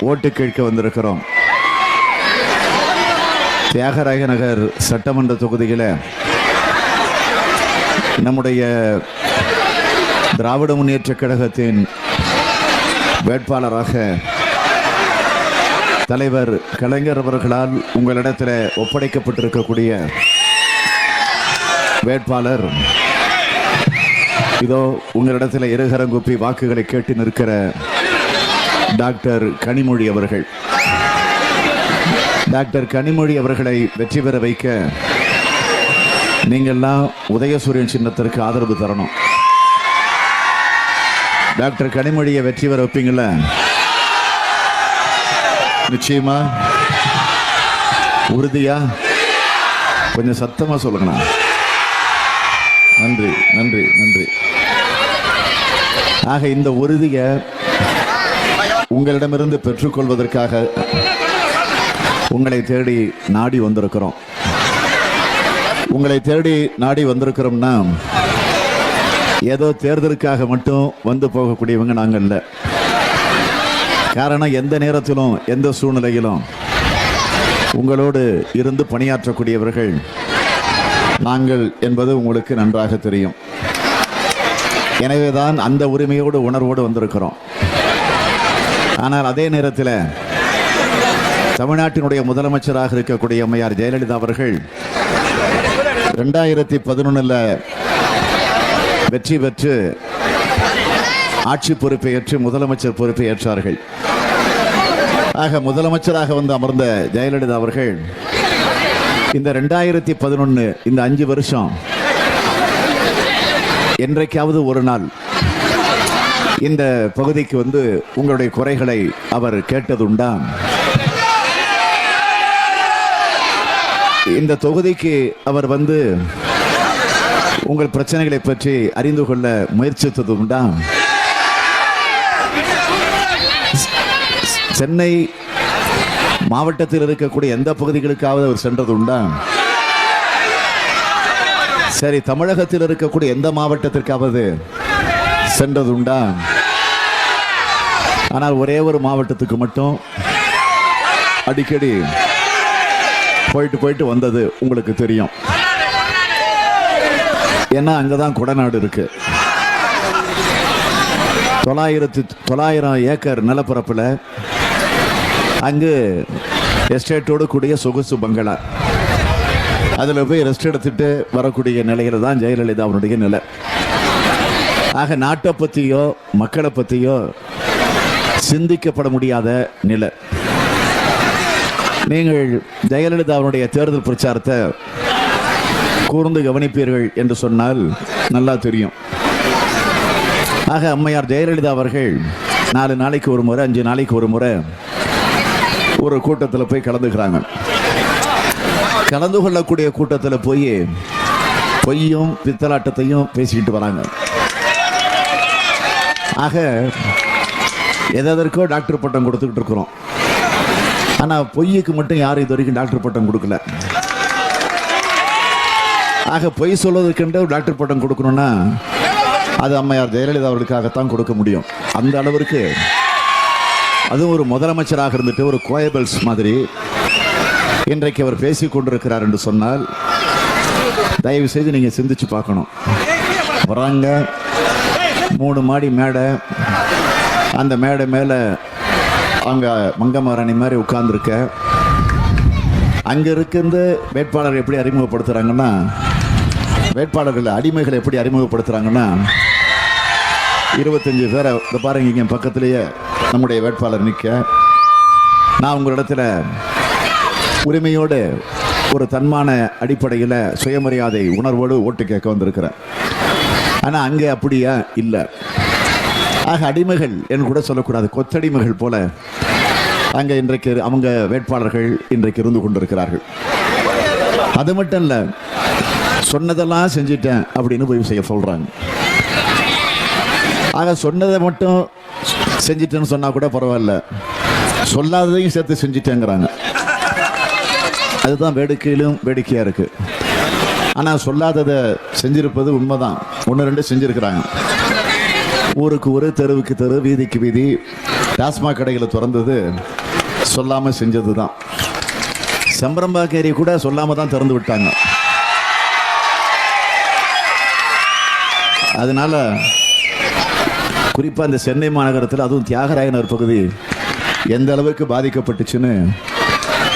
ஓட்டு கேட்க வந்திருக்கிறோம். தியாகராய நகர் சட்டமன்ற தொகுதியில் நம்முடைய திராவிட முன்னேற்ற கழகத்தின் வேட்பாளராக தலைவர் கலைஞர் அவர்களால் உங்களிடத்தில் ஒப்படைக்கப்பட்டிருக்கக்கூடிய வேட்பாளர் இதோ உங்களிடத்தில் இருகரங்குப்பி வாக்குகளை கேட்டு நிற்கிற டாக்டர் கனிமொழி அவர்கள். டாக்டர் கனிமொழி அவர்களை வெற்றி பெற வைக்க நீங்கள்லாம் உதயசூரியன் சின்னத்திற்கு ஆதரவு தரணும். டாக்டர் கனிமொழியை வெற்றி பெற வைப்பீங்கள நிச்சயமா? உறுதியா? கொஞ்சம் சத்தமா சொல்லுங்கண்ணா. நன்றி நன்றி நன்றி. ஆக இந்த உறுதியை உங்களிடமிருந்து பெற்றுக்கொள்வதற்காக உங்களை தேடி நாடி வந்திருக்கிறோம். உங்களை தேடி நாடி வந்திருக்கிறோம்னா ஏதோ தேர்தலுக்காக மட்டும் வந்து போகக்கூடியவங்க நாங்கள் இல்லை. காரணம் எந்த நேரத்திலும் எந்த சூழ்நிலையிலும் உங்களோடு இருந்து பணியாற்றக்கூடியவர்கள் நாங்கள் என்பது உங்களுக்கு நன்றாக தெரியும். எனவேதான் அந்த உரிமையோடு உணர்வோடு வந்திருக்கிறோம். ஆனால் அதே நேரத்தில் தமிழ்நாட்டினுடைய முதலமைச்சராக இருக்கக்கூடிய அம்மையார் ஜெயலலிதா அவர்கள் ரெண்டாயிரத்தி பதினொன்னுல வெற்றி பெற்று ஆட்சி பொறுப்பை ஏற்று முதலமைச்சர் பொறுப்பை ஏற்றார்கள். ஆக முதலமைச்சராக வந்து அமர்ந்த ஜெயலலிதா அவர்கள் இந்த ரெண்டாயிரத்தி பதினொன்னு இந்த அஞ்சு வருஷம் என்றைக்காவது ஒரு நாள் இந்த பகுதிக்கு வந்து உங்களுடைய குறைகளை அவர் கேட்டதுண்டா? இந்த தொகுதிக்கு அவர் வந்து உங்கள் பிரச்சனைகளை பற்றி அறிந்து கொள்ள முயற்சித்தது உண்டா சென்னை மாவட்டத்தில் இருக்கக்கூடிய எந்த பகுதிகளுக்காவது அவர் சென்றது உண்டா சரி தமிழகத்தில் இருக்கக்கூடிய எந்த மாவட்டத்திற்காவது? சென்றது உண்டா ஆனால் ஒரே ஒரு மாவட்டத்துக்கு மட்டும் அடிக்கடி போயிட்டு போயிட்டு வந்தது உங்களுக்கு தெரியும். ஏன்னா அங்கதான் குடநாடு இருக்கு. தொள்ளாயிரத்து தொள்ளாயிரம் ஏக்கர் நிலப்பரப்புல அங்கு எஸ்டேட்டோடு கூடிய சொகுசு பங்களா. அதில் போய் ரெஸ்ட் எடுத்துட்டு வரக்கூடிய நிலையில தான் ஜெயலலிதா அவனுடைய நிலை. ஆக நாட்டை பற்றியோ மக்களை பற்றியோ சிந்திக்கப்பட முடியாத நிலை. நீங்கள் ஜெயலலிதாவுடைய தேர்தல் பிரச்சாரத்தை கூர்ந்து கவனிப்பீர்கள் என்று சொன்னால் நல்லா தெரியும். ஆக அம்மையார் ஜெயலலிதா அவர்கள் நாலு நாளைக்கு ஒரு முறை அஞ்சு நாளைக்கு ஒரு முறை ஒரு கூட்டத்தில் போய் கலந்துக்கிறாங்க. கலந்து கொள்ளக்கூடிய கூட்டத்தில் போய் பொய்யும் பித்தலாட்டத்தையும் பேசிக்கிட்டு வராங்க. ஆக எதற்கோ டாக்டர் பட்டம் கொடுத்துக்கிட்டு இருக்கிறோம். ஆனால் பொய்யுக்கு மட்டும் யாரும் இது வரைக்கும் டாக்டர் பட்டம் கொடுக்கல. ஆக பொய் சொல்வதற்கென்று டாக்டர் பட்டம் கொடுக்கணும்னா அது அம்மையார் ஜெயலலிதா அவர்களுக்காகத்தான் கொடுக்க முடியும். அந்த அளவிற்கு அதுவும் ஒரு முதலமைச்சராக இருந்துட்டு ஒரு கோயபல்ஸ் மாதிரி இன்றைக்கு அவர் பேசிக் கொண்டிருக்கிறார் என்று சொன்னால் தயவு செய்து நீங்கள் சிந்திச்சு பார்க்கணும். வராங்க. மூணு மாடி மேடை. அந்த மேடை மேலே அங்கே மங்கமாராணி மாதிரி உட்கார்ந்துருக்க. அங்கே இருந்து வேட்பாளர் எப்படி அறிமுகப்படுத்துகிறாங்கன்னா வேட்பாளர்கள் அடிமைகளை எப்படி அறிமுகப்படுத்துகிறாங்கன்னா இருபத்தஞ்சி பேரை இந்த பாருங்க இங்கே பக்கத்துலேயே நம்முடைய வேட்பாளர் நிற்க நான் உங்களிடத்தில் உரிமையோடு ஒரு தன்மான அடிப்படையில் சுயமரியாதை உணர்வோடு ஓட்டு கேட்க வந்திருக்கிறேன். ஆனால் அங்கே அப்படியா? இல்லை. ஆக அடிமைகள் என்று கூட சொல்லக்கூடாது. கொத்தடிமைகள் போல அங்கே இன்றைக்கு அவங்க வேட்பாளர்கள் இன்றைக்கு இருந்து கொண்டிருக்கிறார்கள். அது மட்டும் இல்லை சொன்னதெல்லாம் செஞ்சிட்டேன் அப்படின்னு போய் செய்ய சொல்றாங்க. ஆக சொன்னதை மட்டும் செஞ்சிட்டேன்னு சொன்னா கூட பரவாயில்ல. சொல்லாததையும் சேர்த்து செஞ்சிட்டேங்கிறாங்க. அதுதான் வேடிக்கையிலும் வேடிக்கையா இருக்கு. ஆனா சொல்லாததை செஞ்சிருப்பது உண்மைதான். ஒன்று ரெண்டு செஞ்சிருக்கிறாங்க. ஊருக்கு ஊரு தெருவுக்கு தெரு வீதிக்கு வீதி. டாஸ்மாக் கடைகளை திறந்தது சொல்லாம செஞ்சது தான் செம்பரம்பாக்கேரி கூட சொல்லாம தான் திறந்து விட்டாங்க. அதனால குறிப்பா இந்த சென்னை மாநகரத்தில் அதுவும் தியாகராயனர் பகுதி எந்த அளவுக்கு பாதிக்கப்பட்டுச்சுன்னு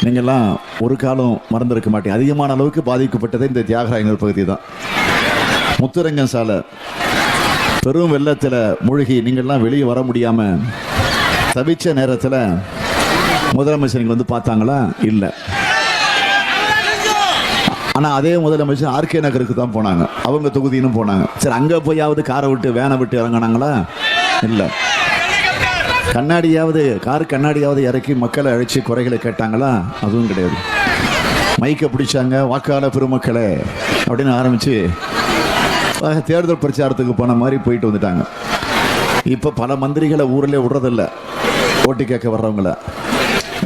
நீங்கள்லாம் ஒரு காலம் மறந்திருக்க மாட்டேன் அதிகமான அளவுக்கு பாதிக்கப்பட்டதே இந்த தியாகராயங்கள் பகுதி தான். முத்துரங்கம் சாலை. பெரும் வெள்ளத்தில் மூழ்கி நீங்கள்லாம் வெளியே வர முடியாமல் தவிச்ச நேரத்தில் முதலமைச்சர் நீங்கள் வந்து பார்த்தாங்களா? இல்லை. ஆனால் அதே முதலமைச்சர் ஆர்கே நகருக்கு தான் போனாங்க. அவங்க தொகுதியிலும் போனாங்க. சரி அங்கே போயாவது காரை விட்டு வேனை விட்டு இறங்கினாங்களா? இல்லை. கண்ணாடியாவது கார் கண்ணாடியாவது இறக்கி மக்களை அழைச்சி குறைகளை கேட்டாங்களா? அதுவும் கிடையாது. மைக்கை பிடிச்சாங்க வாக்காள பெருமக்களே அப்படின்னு ஆரம்பிச்சு தேர்தல் பிரச்சாரத்துக்கு போன மாதிரி போயிட்டு வந்துட்டாங்க. இப்போ பல மந்திரிகளை ஊரில் விடுறதில்ல ஓட்டு கேட்க வர்றவங்கள.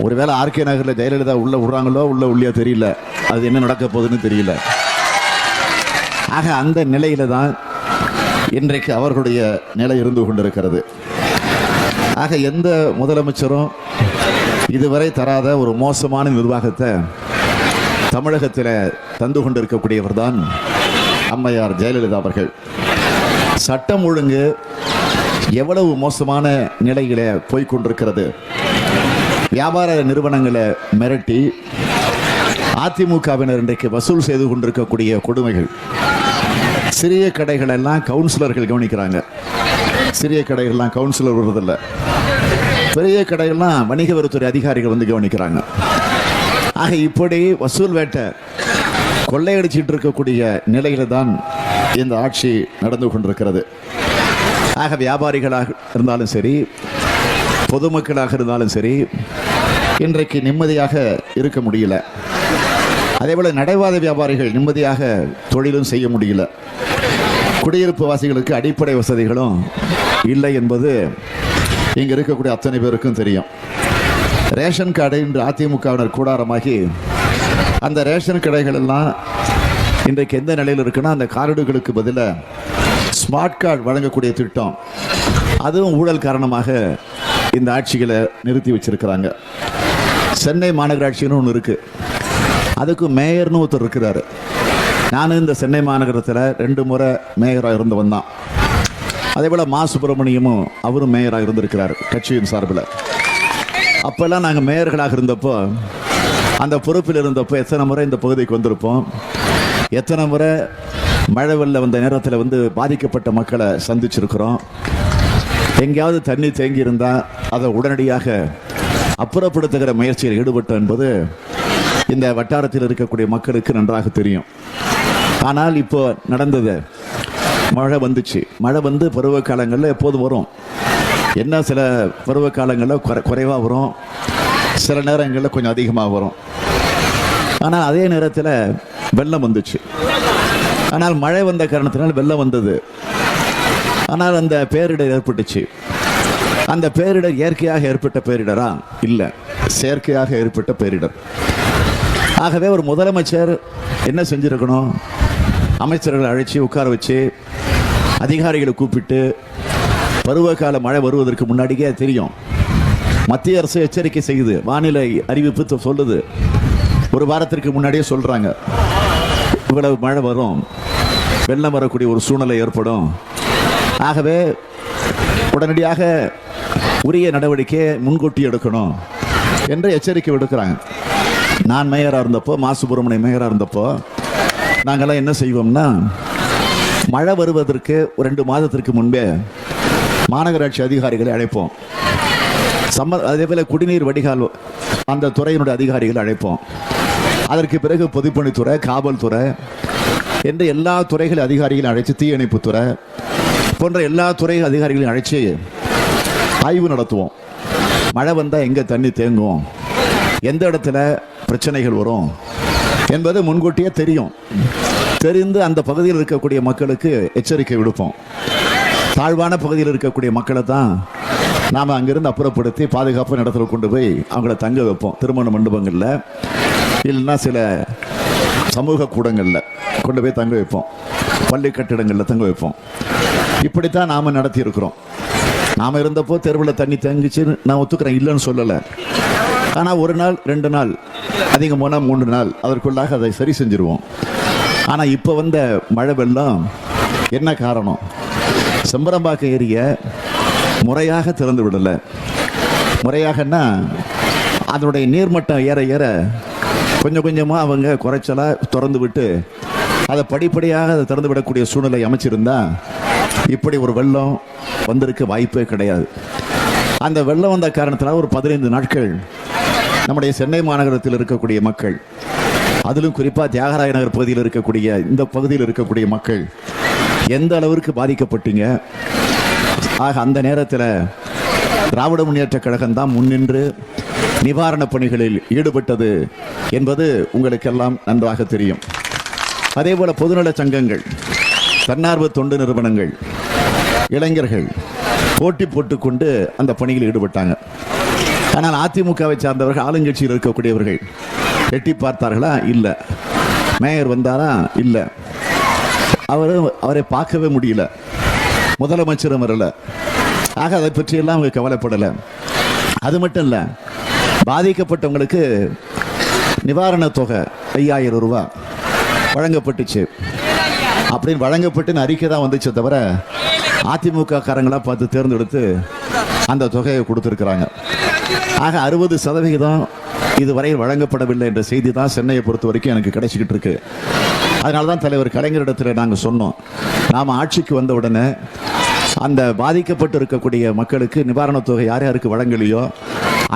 ஒருவேளை ஆர்கே நகரில் ஜெயலலிதா உள்ளே விடுறாங்களோ உள்ள உள்ளியா தெரியல. அது என்ன நடக்க போகுதுன்னு தெரியல. ஆக அந்த நிலையில தான் இன்றைக்கு அவர்களுடைய நிலை இருந்து கொண்டிருக்கிறது. ஆக எந்த முதலமைச்சரும் இதுவரை தராத ஒரு மோசமான நிர்வாகத்தை தமிழகத்தில் தந்து கொண்டிருக்கக்கூடியவர் தான் அம்மையார் ஜெயலலிதா அவர்கள். சட்டம் ஒழுங்கு எவ்வளவு மோசமான நிலையில போய்கொண்டிருக்கிறது வியாபார நிறுவனங்களை மிரட்டி அதிமுகவினர் இன்றைக்கு வசூல் செய்து கொண்டிருக்கக்கூடிய கொடுமைகள். சிறிய கடைகள் எல்லாம் கவுன்சிலர்கள் கவனிக்கிறாங்க. சிறிய கடைகள்லாம் கவுன்சிலர் விடுறதில்லை. பெரிய கடைகள்லாம் வணிக வரித்துறை அதிகாரிகள் வந்து கவனிக்கிறாங்க. ஆக இப்படி வசூல் வேட்டை கொள்ளையடிச்சிட்டு இருக்கக்கூடிய நிலையில தான் இந்த ஆட்சி நடந்து கொண்டிருக்கிறது. ஆக வியாபாரிகளாக இருந்தாலும் சரி பொதுமக்களாக இருந்தாலும் சரி இன்றைக்கு நிம்மதியாக இருக்க முடியல. அதேபோல நடைவாத வியாபாரிகள் நிம்மதியாக தொழிலும் செய்ய முடியல. குடியிருப்பு வாசிகளுக்கு அடிப்படை வசதிகளும் இல்லை என்பது இங்க இருக்கக்கூடிய அத்தனை பேருக்கும் தெரியும். ரேஷன் கடை இன்று அதிமுகவினர் கூடாரமாகி அந்த ரேஷன் கடைகள் எல்லாம் இன்றைக்கு எந்த நிலையில் இருக்குன்னா அந்த கார்டுகளுக்கு பதிலாக ஸ்மார்ட் கார்டு வழங்கக்கூடிய திட்டம். அதுவும் ஊழல் காரணமாக இந்த ஆட்சிகளை நிறுத்தி வச்சிருக்கிறாங்க. சென்னை மாநகராட்சின்னு ஒன்று இருக்கு. அதுக்கு மேயர்னு ஒருத்தர் இருக்கிறாரு. நானும் இந்த சென்னை மாநகரத்தில் ரெண்டு முறை மேயராக இருந்து வந்தான். அதே போல் மா சுப்பிரமணியமும் அவரும் மேயராக இருந்திருக்கிறார் கட்சியின் சார்பில். அப்போல்லாம் நாங்கள் மேயர்களாக இருந்தப்போ அந்த பொறுப்பில் இருந்தப்போ எத்தனை முறை இந்த பகுதிக்கு வந்திருப்போம். எத்தனை முறை மழை வெள்ள வந்த நேரத்தில் வந்து பாதிக்கப்பட்ட மக்களை சந்திச்சிருக்கிறோம். எங்கேயாவது தண்ணி தேங்கி இருந்தால் அதை உடனடியாக அப்புறப்படுத்துகிற முயற்சியில் ஈடுபட்டோம் என்பது இந்த வட்டாரத்தில் இருக்கக்கூடிய மக்களுக்கு நன்றாக தெரியும். ஆனால் இப்போ நடந்தது மழை வந்துச்சு. மழை வந்து பருவ காலங்களில் எப்போது வரும்? என்ன சில பருவ காலங்களில் குறை குறைவாக வரும்? சில நேரங்களில் கொஞ்சம் அதிகமாக வரும். ஆனால் அதே நேரத்தில் வெள்ளம் வந்துச்சு. ஆனால் மழை வந்த காரணத்தினால் வெள்ளம் வந்தது. ஆனால் அந்த பேரிடர் ஏற்பட்டுச்சு. அந்த பேரிடர் இயற்கையாக ஏற்பட்ட பேரிடரா? இல்லை. செயற்கையாக ஏற்பட்ட பேரிடர். ஆகவே ஒரு முதலமைச்சர் என்ன செஞ்சிருக்கணும்? அமைச்சர்களை அழைச்சி உட்கார வச்சு அதிகாரிகளை கூப்பிட்டு பருவகால மழை வருவதற்கு முன்னாடியே தெரியும். மத்திய அரசு எச்சரிக்கை செய்யுது வானிலை அறிவிப்பு சொல்லுது. ஒரு வாரத்திற்கு முன்னாடியே சொல்றாங்க. இவ்வளவு மழை வரும். வெள்ளம் வரக்கூடிய ஒரு சூழ்நிலை ஏற்படும். ஆகவே உடனடியாக உரிய நடவடிக்கை முன்கூட்டி எடுக்கணும் என்று எச்சரிக்கை விடுக்கிறாங்க. நான் மேயராக இருந்தப்போ மா. சுப்பிரமணியம் மேயராக இருந்தப்போ நாங்கெல்லாம் என்ன செய்வோம்னா மழை வருவதற்கு ஒரு ரெண்டு மாதத்திற்கு முன்பே மாநகராட்சி அதிகாரிகளை அழைப்போம். சம்ம அதே போல குடிநீர் வடிகால் அந்த துறையினுடைய அதிகாரிகளை அழைப்போம். அதற்கு பிறகு பொதுப்பணித்துறை காவல்துறை என்ற எல்லா துறைகள் அதிகாரிகளையும் அழைத்து தீயணைப்புத்துறை போன்ற எல்லா துறை அதிகாரிகளையும் அழைச்சி ஆய்வு நடத்துவோம். மழை வந்தால் எங்கே தண்ணி தேங்கும்? எந்த இடத்துல பிரச்சனைகள் வரும்? என்பது முன்கூட்டியே தெரியும். தெரிந்து அந்த பகுதியில் இருக்கக்கூடிய மக்களுக்கு எச்சரிக்கை விடுப்போம். தாழ்வான பகுதியில் இருக்கக்கூடிய மக்களை தான் நாம் அங்கிருந்து அப்புறப்படுத்தி பாதுகாப்பான இடத்துல கொண்டு போய் அவங்கள தங்க வைப்போம். திருமண மண்டபங்களில் இல்லைன்னா சில சமூக கூடங்களில் கொண்டு போய் தங்க வைப்போம். பள்ளி கட்டிடங்களில் தங்க வைப்போம். இப்படித்தான் நாம் நடத்தி இருக்கிறோம் நாம் இருந்தப்போ தெருவில் தண்ணி தங்கிச்சு நான் ஒத்துக்கிறேன் இல்லைன்னு சொல்லலை. ஆனால் ஒரு நாள் ரெண்டு நாள் அதிகம் போனால் மூன்று நாள் அதற்குள்ளாக அதை சரி செஞ்சிருவோம். ஆனால் இப்போ வந்த மழை வெள்ளம் என்ன காரணம்? செம்பரம்பாக்கம் ஏரிய முறையாக திறந்து விடலை. முறையாகன்னா அதனுடைய நீர்மட்டம் ஏற ஏற கொஞ்சம் கொஞ்சமாக அவங்க குறைச்சலாக திறந்து விட்டு அதை படிப்படியாக அதை திறந்து விடக்கூடிய சூழ்நிலை அமைச்சிருந்தா இப்படி ஒரு வெள்ளம் வந்திருக்க வாய்ப்பே கிடையாது. அந்த வெள்ளம் வந்த காரணத்தினால் ஒரு பதினைந்து நாட்கள் நம்முடைய சென்னை மாநகரத்தில் இருக்கக்கூடிய மக்கள் அதிலும் குறிப்பாக தியாகராய நகர் பகுதியில் இருக்கக்கூடிய இந்த பகுதியில் இருக்கக்கூடிய மக்கள் எந்த அளவிற்கு பாதிக்கப்பட்டீங்க? ஆக அந்த நேரத்தில் திராவிட முன்னேற்ற கழகம் தான் முன்னின்று நிவாரணப் பணிகளில் ஈடுபட்டது என்பது உங்களுக்கெல்லாம் நன்றாக தெரியும். அதேபோல பொதுநல சங்கங்கள் தன்னார்வ தொண்டு நிறுவனங்கள் இளைஞர்கள் போட்டி போட்டுக்கொண்டு அந்த பணியில் ஈடுபட்டாங்க. ஆனால் அதிமுகவை சார்ந்தவர்கள் ஆளுங்கட்சியில் இருக்கக்கூடியவர்கள் எட்டி பார்த்தார்களா? இல்லை. மேயர் வந்தாரா? இல்லை. அவர் அவரை பார்க்கவே முடியல. முதலமைச்சரும் வரல. ஆக அதை பற்றியெல்லாம் அவங்க கவலைப்படலை. அது மட்டும் இல்லை பாதிக்கப்பட்டவங்களுக்கு நிவாரணத் தொகை ஐயாயிரம் ரூபா வழங்கப்பட்டுச்சு. அப்படின்னு வழங்கப்பட்டுன்னு அறிக்கை தான் வந்துச்சே தவிர அதிமுக காரங்களாக பார்த்து தேர்ந்தெடுத்து அந்த தொகையை கொடுத்துருக்குறாங்க. ஆக அறுபது சதவிகிதம் இதுவரை வழங்கப்படவில்லை என்ற செய்தி தான் சென்னையை பொறுத்த வரைக்கும் எனக்கு கிடைச்சிக்கிட்டு இருக்கு. அதனால தான் தலைவர் கலைஞரிடத்தில் நாங்கள் சொன்னோம். நாம் ஆட்சிக்கு வந்த உடனே அந்த பாதிக்கப்பட்டு இருக்கக்கூடிய மக்களுக்கு நிவாரணத் தொகை யார் யாருக்கு வழங்கலையோ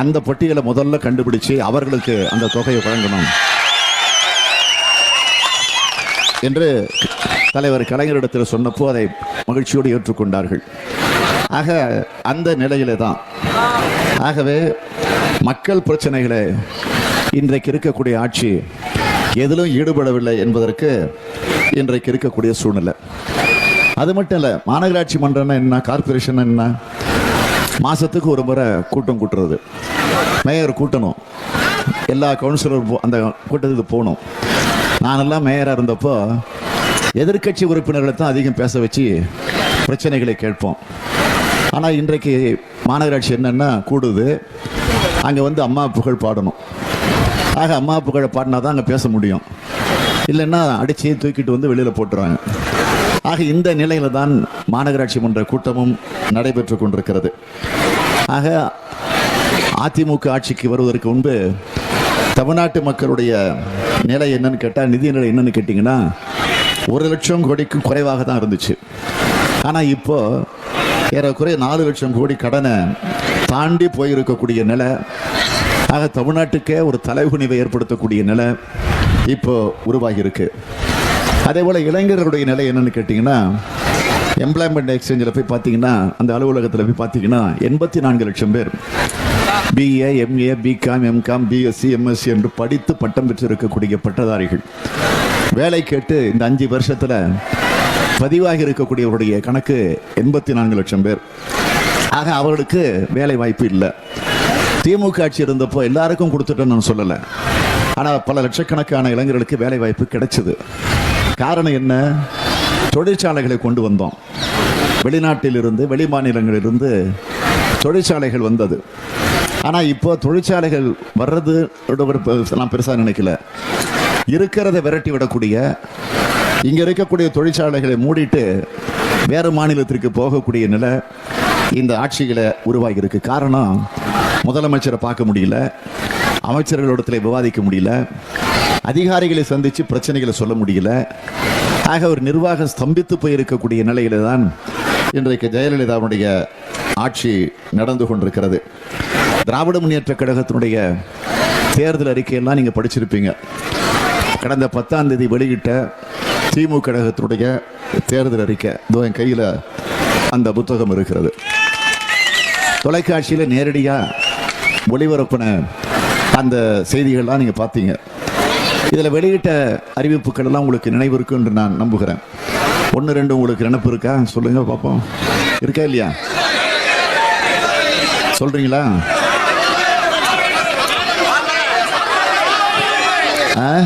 அந்த பட்டியலை முதல்ல கண்டுபிடிச்சு அவர்களுக்கு அந்த தொகையை வழங்கணும் என்று தலைவர் கலைஞரிடத்தில் சொன்னப்போ அதை மகிழ்ச்சியோடு ஏற்றுக்கொண்டார்கள். ஆக அந்த நிலையில தான். ஆகவே மக்கள் பிரச்சனைகளை இன்றைக்கு இருக்கக்கூடிய ஆட்சி எதிலும் ஈடுபடவில்லை என்பதற்கு இன்றைக்கு இருக்கக்கூடிய சூழ்நிலை. அது மட்டும் இல்லை மாநகராட்சி மன்றம்னா என்ன கார்பரேஷன் என்ன? மாசத்துக்கு ஒரு முறை கூட்டம் கூட்டுறது. மேயர் கூட்டணும். எல்லா கவுன்சிலரும் போ- அந்த கூட்டத்துக்கு போகணும். நானெல்லாம் மேயராக இருந்தப்போ எதிர்க்கட்சி உறுப்பினர்களை தான் அதிகம் பேச வச்சு பிரச்சனைகளை கேட்போம். ஆனால் இன்றைக்கு மாநகராட்சி என்னென்னா கூடுது. அங்கே வந்து அம்மா புகழ் பாடணும். ஆக அம்மா புகழை பாடினா தான் அங்கே பேச முடியும். இல்லைன்னா அடிச்சு தூக்கிட்டு வந்து வெளியில் போட்டுருவாங்க. ஆக இந்த நிலையில் தான் மாநகராட்சி மன்ற கூட்டமும் நடைபெற்று கொண்டிருக்கிறது. ஆக அதிமுக ஆட்சிக்கு வருவதற்கு முன்பு தமிழ்நாட்டு மக்களுடைய நிலை என்னன்னு கேட்டால் நிதி நிலை என்னன்னு கேட்டிங்கன்னா ஒரு லட்சம் கோடிக்கும் குறைவாக தான் இருந்துச்சு. ஆனால் இப்போ ஏறக்குறைய நாலு லட்சம் கோடி கடனை தாண்டி போயிருக்கக்கூடிய நிலை. ஆக தமிழ்நாட்டுக்கே ஒரு தலைகுனிவை ஏற்படுத்தக்கூடிய நிலை இப்போ உருவாகியிருக்கு. அதே போல் இளைஞர்களுடைய நிலை என்னன்னு கேட்டிங்கன்னா எம்ப்ளாய்மெண்ட் எக்ஸ்சேஞ்சில் போய் பார்த்தீங்கன்னா அந்த அலுவலகத்தில் போய் பார்த்தீங்கன்னா எண்பத்தி நான்கு லட்சம் பேர். BA MA BCom MCom BSc MSc என்று படித்து பட்டம் பெற்றிருக்கக்கூடிய பட்டதாரிகள். வேலை கேட்டு இந்த அஞ்சு வருஷத்தில் பதிவாகி இருக்கக்கூடியவருடைய கணக்கு எண்பத்தி நான்கு லட்சம் பேர். ஆக அவர்களுக்கு வேலை வாய்ப்பு இல்லை. திமுக ஆட்சி இருந்தப்போ எல்லாருக்கும் கொடுத்துட்டேன்னு நான் சொல்லலை. ஆனால் பல லட்சக்கணக்கான இளைஞர்களுக்கு வேலை வாய்ப்பு கிடைச்சது. காரணம் என்ன? தொழிற்சாலைகளை கொண்டு வந்தோம். வெளிநாட்டிலிருந்து வெளி மாநிலங்களிலிருந்து தொழிற்சாலைகள் வந்தது. ஆனால் இப்போ தொழிற்சாலைகள் வர்றது நான் பெருசாக நினைக்கல. இருக்கிறத விரட்டி விடக்கூடிய இங்கே இருக்கக்கூடிய தொழிற்சாலைகளை மூடிட்டு வேறு மாநிலத்திற்கு போகக்கூடிய நிலை இந்த ஆட்சிகளை உருவாகி இருக்கு காரணம் முதலமைச்சரை பார்க்க முடியல அமைச்சர்களிடத்தில் விவாதிக்க முடியல அதிகாரிகளை சந்தித்து பிரச்சனைகளை சொல்ல முடியல. ஆக ஒரு நிர்வாகம் ஸ்தம்பித்து போயிருக்கக்கூடிய நிலையில தான் இன்றைக்கு ஜெயலலிதாவுடைய ஆட்சி நடந்து கொண்டிருக்கிறது. திராவிட முன்னேற்ற கழகத்தினுடைய தேர்தல் அறிக்கையெல்லாம் நீங்கள் படிச்சிருப்பீங்க. கடந்த பத்தாம் தேதி வெளியிட்ட திமுக கழகத்தினுடைய தேர்தல் அறிக்கை. இதோ என் கையில் அந்த புத்தகம் இருக்கிறது. தொலைக்காட்சியில் நேரடியாக ஒளிபரப்பின அந்த செய்திகள்லாம் நீங்கள் பார்த்தீங்க. இதில் வெளியிட்ட அறிவிப்புகள் எல்லாம் உங்களுக்கு நினைவு இருக்கும் என்று நான் நம்புகிறேன். ஒன்று ரெண்டு உங்களுக்கு நினைப்பு இருக்கா? சொல்லுங்க பார்ப்போம். இருக்கா இல்லையா? சொல்றீங்களா? ஆ?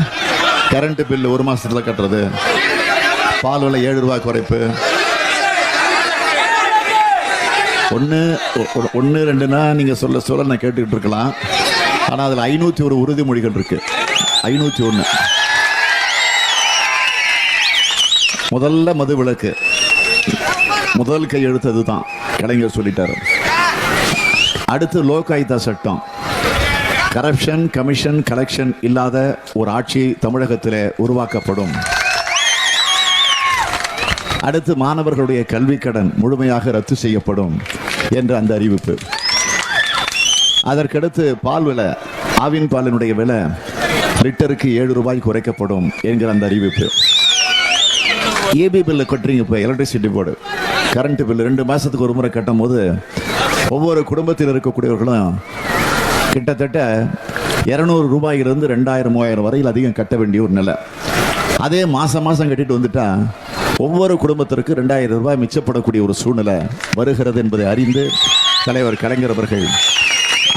கரண்ட் பில்லு ஒரு மாசத்துல கட்டுறது. பால் விலை ஏழு ரூபாய் குறைப்பு. ஒன்று ஒன்று ரெண்டுனா நீங்கள் சொல்ல சொல்ல நான் கேட்டுக்கிட்டு இருக்கலாம். ஆனால் அதில் ஐநூற்றி ஒரு உறுதிமொழிகள் இருக்கு. ஐநூற்றி ஒன்று முதல்ல மது விளக்கு முதல் கையெழுத்து அதுதான் கலைஞர் சொல்லிட்டார். அடுத்து லோகாயுதா சட்டம். கரப்ஷன் கமிஷன் கலெக்ஷன் இல்லாத ஒரு ஆட்சி தமிழகத்தில் உருவாக்கப்படும். அடுத்து மாணவர்களுடைய கல்வி கடன் முழுமையாக ரத்து செய்யப்படும் என்ற அந்த அறிவிப்பு. அதற்கடுத்து பால் விலை ஆவின் பாலினுடைய விலை லிட்டருக்கு ஏழு ரூபாய் குறைக்கப்படும் என்கிற அந்த அறிவிப்பு. ஏபி பில்லு கட்டுறீங்க இப்போ எலக்ட்ரிசிட்டி போர்டு கரண்ட் பில் ரெண்டு மாதத்துக்கு ஒரு முறை கட்டும் போது ஒவ்வொரு குடும்பத்தில் இருக்கக்கூடியவர்களும் கிட்டத்தட்ட இரநூறு ரூபாயிலிருந்து ரெண்டாயிரம் மூவாயிரம் வரையில் அதிகம் கட்ட வேண்டிய ஒரு நிலை. அதே மாதம் மாதம் கட்டிட்டு வந்துட்டா ஒவ்வொரு குடும்பத்திற்கு ரெண்டாயிரம் ரூபாய் மிச்சப்படக்கூடிய ஒரு சூழ்நிலை வருகிறது என்பதை அறிந்து தலைவர் கலைஞர் அவர்கள்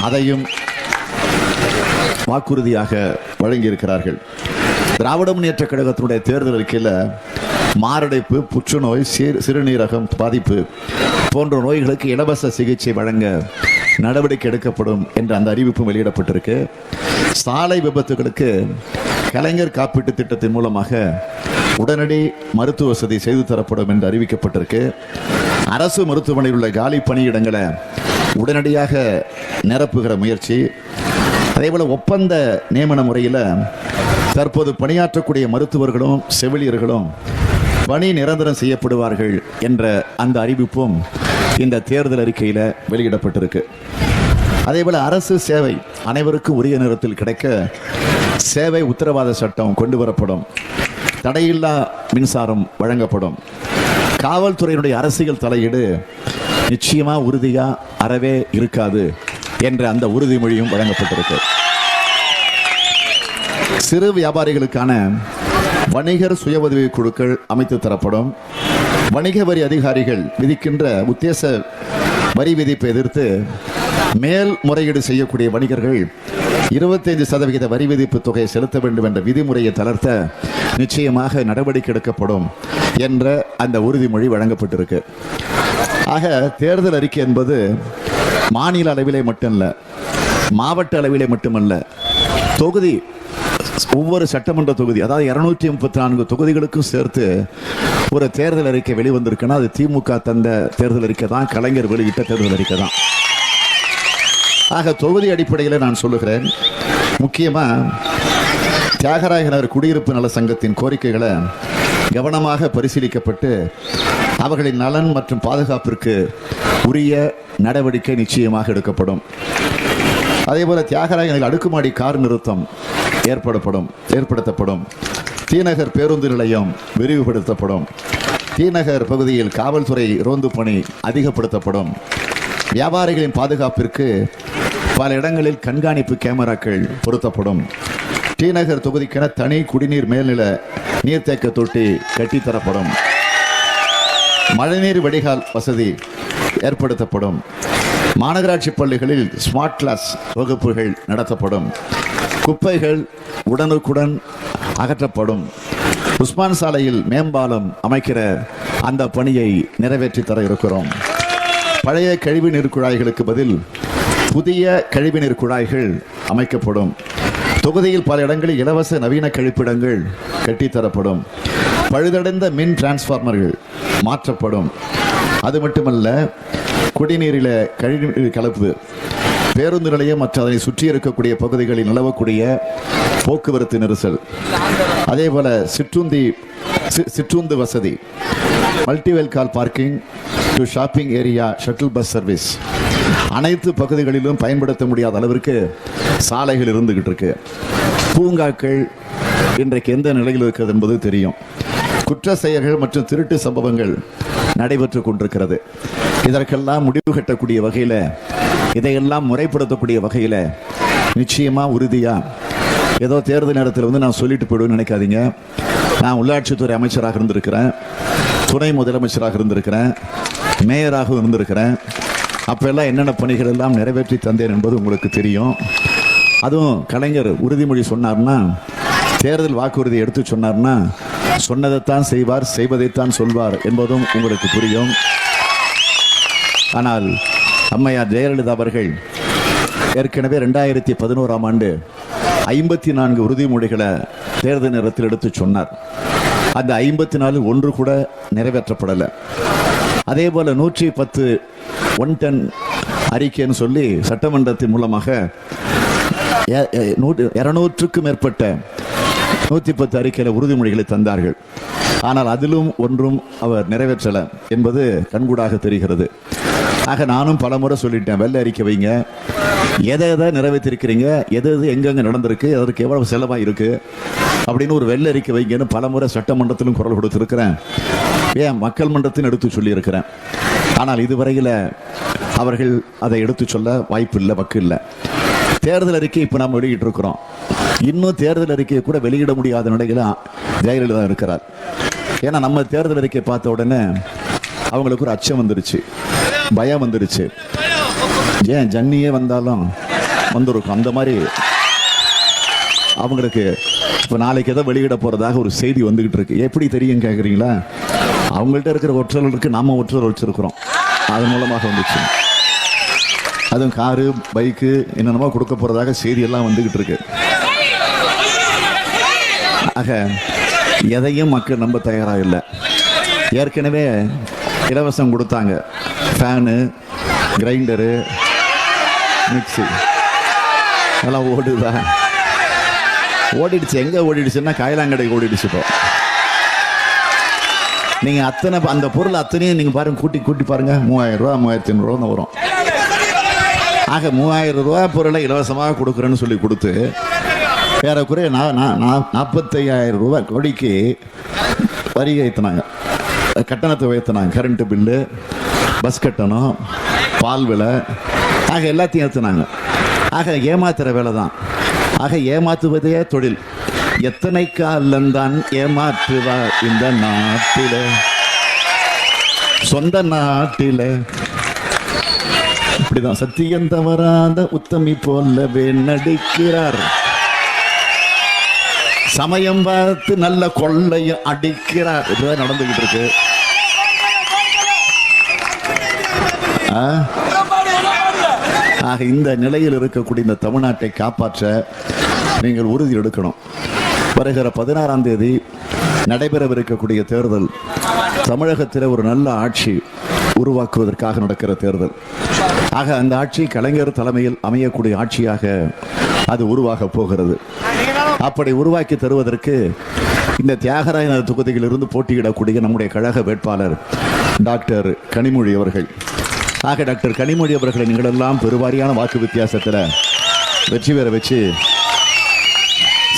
அதையும் வாக்குறுதியாக வழங்கியிருக்கிறார்கள். திராவிட முன்னேற்ற கழகத்தினுடைய தேர்தல் அறிக்கையில் மாரடைப்பு புற்றுநோய் சிறு சிறுநீரகம் பாதிப்பு போன்ற நோய்களுக்கு இலவச சிகிச்சை வழங்க நடவடிக்கை எடுக்கப்படும் என்ற அந்த அறிவிப்பும் வெளியிடப்பட்டிருக்கு. சாலை விபத்துகளுக்கு கலைஞர் காப்பீட்டு திட்டத்தின் மூலமாக உடனடி மருத்துவ வசதி செய்து தரப்படும் என்று அறிவிக்கப்பட்டிருக்கு. அரசு மருத்துவமனையில் உள்ள காலி பணியிடங்களை உடனடியாக நிரப்புகிற முயற்சி. அதேபோல ஒப்பந்த நியமன முறையில் தற்போது பணியாற்றக்கூடிய மருத்துவர்களும் செவிலியர்களும் பணி நிரந்தரம் செய்யப்படுவார்கள் என்ற அந்த அறிவிப்பும் இந்த தேர்தல் அறிக்கையில் வெளியிடப்பட்டிருக்கு. அதேபோல அரசு சேவை அனைவருக்கும் உரிய நேரத்தில் கிடைக்க சேவை உத்தரவாத சட்டம் கொண்டு வரப்படும். தடையில்லா மின்சாரம் வழங்கப்படும். காவல்துறையினுடைய அரசியல் தலையீடு நிச்சயமா உறுதியா அறவே இருக்காது என்ற அந்த உறுதிமொழியும் வழங்கப்பட்டிருக்கு. சிறு வியாபாரிகளுக்கான வணிகர் சுய உதவி குழுக்கள் அமைத்து தரப்படும். வணிக வரி அதிகாரிகள் விதிக்கின்ற உத்தேச வரி விதிப்பை எதிர்த்து மேல் முறையீடு செய்யக்கூடிய வணிகர்கள் இருபத்தைந்து சதவிகித வரி விதிப்பு தொகையை செலுத்த வேண்டும் என்ற விதிமுறையை தளர்த்த நிச்சயமாக நடவடிக்கை எடுக்கப்படும் என்ற அந்த உறுதிமொழி வழங்கப்பட்டிருக்கு. ஆக தேர்தல் அறிக்கை என்பது மாநில அளவிலே மட்டுமல்ல மாவட்ட அளவிலே மட்டுமல்ல தொகுதி ஒவ்வொரு சட்டமன்ற தொகுதி அதாவது இருநூற்றி முப்பத்தி நான்கு தொகுதிகளுக்கும் சேர்த்து ஒரு தேர்தல் அறிக்கை வெளிவந்திருக்குன்னா அது திமுக தந்த தேர்தல் அறிக்கை தான் கலைஞர் வெளியிட்ட தேர்தல் அறிக்கை தான். ஆக தொகுதி அடிப்படையில் நான் சொல்லுகிறேன். முக்கியமாக தியாகராயனர் குடியிருப்பு நல சங்கத்தின் கோரிக்கைகளை கவனமாக பரிசீலிக்கப்பட்டு அவர்களின் நலன் மற்றும் பாதுகாப்பிற்கு உரிய நடவடிக்கை நிச்சயமாக எடுக்கப்படும். அதேபோல தியாகராயனில் அடுக்குமாடி கார் நிறுத்தம் ஏற்படப்படும் ஏற்படுத்தப்படும். தீநகர் பேருந்து நிலையம் விரிவுபடுத்தப்படும். தீநகர் பகுதியில் காவல்துறை ரோந்து பணி அதிகப்படுத்தப்படும். வியாபாரிகளின் பாதுகாப்பிற்கு பல இடங்களில் கண்காணிப்பு கேமராக்கள் பொருத்தப்படும். டிநகர் தொகுதிக்கென தனி குடிநீர் மேல்நில நீர்த்தேக்க தொட்டி கட்டித்தரப்படும். மழைநீர் வடிகால் வசதி ஏற்படுத்தப்படும். மாநகராட்சி பள்ளிகளில் ஸ்மார்ட் கிளாஸ் வகுப்புகள் நடத்தப்படும். குப்பைகள் உடனுக்குடன் அகற்றப்படும். உஸ்மான் சாலையில் மேம்பாலம் அமைக்கிற அந்த பணியை நிறைவேற்றி தர இருக்கிறோம். பழைய கழிவுநீர் குழாய்களுக்கு பதில் புதிய கழிவுநீர் குழாய்கள் அமைக்கப்படும். தொகுதியில் பல இடங்களில் இலவச நவீன கழிப்பிடங்கள் கட்டித்தரப்படும். பழுதடைந்த மின் டிரான்ஸ்ஃபார்மர்கள் மாற்றப்படும். அது மட்டுமல்ல குடிநீரில் கழிவுநீர் கலப்பு. பேருந்து நிலையம் மற்றும் அதனை சுற்றி இருக்கக்கூடிய பகுதிகளில் நிலவக்கூடிய போக்குவரத்து நெரிசல். அதே போல சிற்றுந்தி சிற்றுந்து வசதி. Multilevel car parking to shopping area shuttle bus service அனைத்து பகுதிகளிலும் பயன்படுத்த முடியாத அளவிற்கு சாலைகள் இருந்துகிட்டு இருக்கு. பூங்காக்கள் இன்றைக்கு எந்த நிலையில் இருக்கிறது என்பது தெரியும். குற்ற செயல்கள் மற்றும் திருட்டு சம்பவங்கள் நடைபெற்று கொண்டிருக்கிறது. இதற்கெல்லாம் முடிவு கட்டக்கூடிய வகையில் இதையெல்லாம் முறைப்படுத்தக்கூடிய வகையில் நிச்சயமா உறுதியா ஏதோ தேர்தல் நேரத்தில் வந்து நான் சொல்லிட்டு போயிடுவேன்னு நினைக்காதீங்க. நான் உள்ளாட்சித்துறை அமைச்சராக இருந்திருக்கிறேன். துணை முதலமைச்சராக இருந்திருக்கிறேன். மேயராகவும் இருந்திருக்கிறேன். அப்பெல்லாம் என்னென்ன பணிகள் எல்லாம் நிறைவேற்றி தந்தேன் என்பது உங்களுக்கு தெரியும். அதுவும் கலைஞர் உறுதிமொழி சொன்னார்னா தேர்தல் வாக்குறுதி எடுத்து சொன்னார்னா சொன்னதைத்தான் செய்வார் செய்வதைத்தான் சொல்வார் என்பதும் உங்களுக்கு புரியும். ஆனால் அம்மையார் ஜெயலலிதா அவர்கள் ஏற்கனவே ரெண்டாயிரத்தி பதினோராம் ஆண்டு ஐம்பத்தி நான்கு உறுதிமொழிகளை தேர்தல் நேரத்தில் எடுத்து சொன்னார். அந்த ஐம்பத்தி நாலு ஒன்று கூட நிறைவேற்றப்படலை. அதே போல நூற்றி பத்து ஒன் டென் அறிக்கைன்னு சொல்லி சட்டமன்றத்தின் மூலமாக எ- நூற்று- இருநூற்றுக்கும் மேற்பட்ட நூற்றி பத்து அறிக்கையில் உறுதிமொழிகளை தந்தார்கள். ஆனால் அதிலும் ஒன்றும் அவர் நிறைவேற்றல என்பது கண்கூடாக தெரிகிறது. ஆக நானும் பல முறை சொல்லிட்டேன் வெள்ளை அறிக்கை வைங்க. எதை எதை நிறைவேற்றிருக்கிறீங்க? எது எது எங்கெங்க நடந்திருக்கு? அதற்கு எவ்வளவு செலவாக இருக்கு அப்படின்னு ஒரு வெள்ளை அறிக்கை வைங்கன்னு பல முறை சட்டமன்றத்திலும் குரல் கொடுத்துருக்கிறேன். ஏன் மக்கள் மன்றத்தின் எடுத்து சொல்லியிருக்கிறேன். ஆனால் இதுவரையில் அவர்கள் அதை எடுத்து சொல்ல வாய்ப்பு இல்லை வக்கு இல்லை. தேர்தல் அறிக்கை இப்போ நாம் வெளியிட்டிருக்கிறோம். இன்னும் தேர்தல் அறிக்கையை கூட வெளியிட முடியாத நிலையில ஜெயலலிதா இருக்கிறார். ஏன்னா நம்ம தேர்தல் அறிக்கை பார்த்த உடனே அவங்களுக்கு ஒரு அச்சம் வந்துருச்சு. பயம் வந்துருச்சு. ஏன் ஜன்னியே வந்தாலும் வந்திருக்கும். அந்த மாதிரி அவங்களுக்கு இப்போ நாளைக்கு எதோ வெளியிட போகிறதாக ஒரு செய்தி வந்துகிட்டு இருக்கு. எப்படி தெரியும் கேட்குறீங்களா அவங்கள்ட்ட இருக்கிற ஒற்றல் இருக்கு நாம ஒற்றல் வச்சிருக்கிறோம் அதன் மூலமாக வந்துச்சு. அதுவும் காரு பைக்கு என்னென்னமோ கொடுக்க போறதாக செய்தி எல்லாம் வந்துகிட்டு இருக்கு. ஆக எதையும் மக்கள் நம்ப தயாரா இல்லை. ஏற்கனவே இலவசம் கொடுத்தாங்க. ஃபேனு கிரைண்டரு மிக்சி அதெல்லாம் ஓடுதா? ஓடிடுச்சு. எங்கே ஓடிடுச்சுன்னா காயலாங்கடை ஓடிடுச்சு இப்போ. நீங்க அத்தனை அந்த பொருள் அத்தனையும் நீங்க பாருங்க கூட்டி கூட்டி பாருங்க. மூவாயிரம் ரூபா மூவாயிரத்தி ஐநூறு வரும். ஆக மூவாயிரம் ரூபா பொருளை இலவசமாக கொடுக்குறேன்னு சொல்லி கொடுத்து ஏறக்குறைய நான் நாற்பத்தையாயிரம் ரூபாய் கோடிக்கு வரி ஏற்றினாங்க கட்டணத்தை உயர்த்தினாங்க. கரண்ட் பில்லு பஸ் கட்டணம் பால் விலை ஆக எல்லாத்தையும் ஏற்றினாங்க ஆக ஏமாத்துற வேலை தான் ஆக ஏமாத்துவதே தொழில். எத்தனை காலம்தான் ஏமாற்றுவார் இந்த நாட்டில? சொந்த நாட்டில. இப்படிதான் சத்தியம் தவறாத உத்தமி போலவே நடிக்கிறார் சமயம் பார்த்து நல்ல கொள்ளையும் அடிக்கிறார். இப்படிதான் நடந்துகிட்டு இருக்கு. ஆ? ஆக இந்த நிலையில் இருக்கக்கூடிய இந்த தமிழ்நாட்டை காப்பாற்ற நீங்கள் உறுதி எடுக்கணும். வருகிற பதினாறாம் தேதி நடைபெறவிருக்கக்கூடிய தேர்தல். தமிழகத்தில் ஒரு நல்ல ஆட்சி உருவாக்குவதற்காக நடக்கிற தேர்தல். ஆக அந்த ஆட்சி கலைஞர் தலைமையில் அமையக்கூடிய ஆட்சியாக அது உருவாக போகிறது. அப்படி உருவாக்கி தருவதற்கு இந்த தியாகராயனர் தொகுதியில் இருந்து போட்டியிடக்கூடிய நம்முடைய கழக வேட்பாளர் டாக்டர் கனிமொழி அவர்கள். ஆக டாக்டர் கனிமொழி அவர்களை நீங்களெல்லாம் பெருவாரியான வாக்கு வித்தியாசத்தில் வெற்றி பெற வச்சு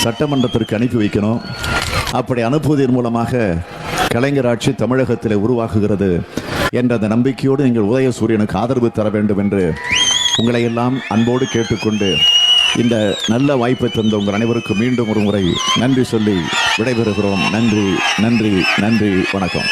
சட்டமன்றத்திற்கு அனுப்பி வைக்கணும். அப்படி அனுப்புவதன் மூலமாக கலைஞர் ஆட்சி தமிழகத்தில் உருவாக்குகிறது என்ற அந்த நம்பிக்கையோடு நீங்கள் உதயசூரியனுக்கு ஆதரவு தர வேண்டும் என்று உங்களை எல்லாம் அன்போடு கேட்டுக்கொண்டு இந்த நல்ல வாய்ப்பை தந்த உங்கள் அனைவருக்கும் மீண்டும் ஒரு முறை நன்றி சொல்லி விடைபெறுகிறோம். நன்றி நன்றி நன்றி வணக்கம்.